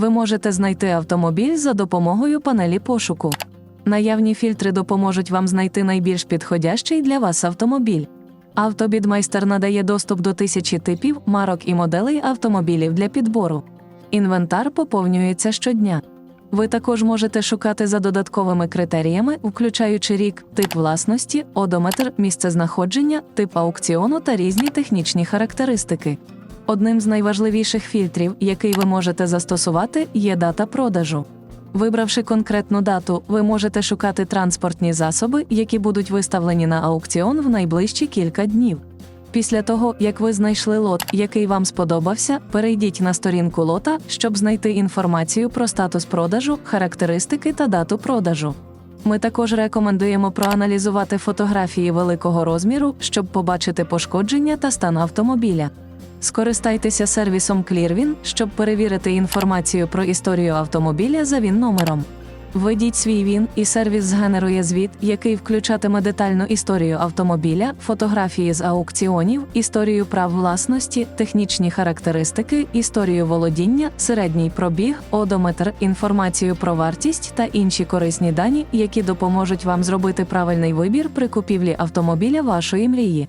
Ви можете знайти автомобіль за допомогою панелі пошуку. Наявні фільтри допоможуть вам знайти найбільш підходящий для вас автомобіль. Автобідмайстер надає доступ до тисячі типів, марок і моделей автомобілів для підбору. Інвентар поповнюється щодня. Ви також можете шукати за додатковими критеріями, включаючи рік, тип власності, одометр, місце знаходження, тип аукціону та різні технічні характеристики. Одним з найважливіших фільтрів, який ви можете застосувати, є дата продажу. Вибравши конкретну дату, ви можете шукати транспортні засоби, які будуть виставлені на аукціон в найближчі кілька днів. Після того, як ви знайшли лот, який вам сподобався, перейдіть на сторінку лота, щоб знайти інформацію про статус продажу, характеристики та дату продажу. Ми також рекомендуємо проаналізувати фотографії великого розміру, щоб побачити пошкодження та стан автомобіля. Скористайтеся сервісом Clearvin, щоб перевірити інформацію про історію автомобіля за він номером. Введіть свій ВІН, і сервіс згенерує звіт, який включатиме детальну історію автомобіля, фотографії з аукціонів, історію прав власності, технічні характеристики, історію володіння, середній пробіг, одометр, інформацію про вартість та інші корисні дані, які допоможуть вам зробити правильний вибір при купівлі автомобіля вашої мрії.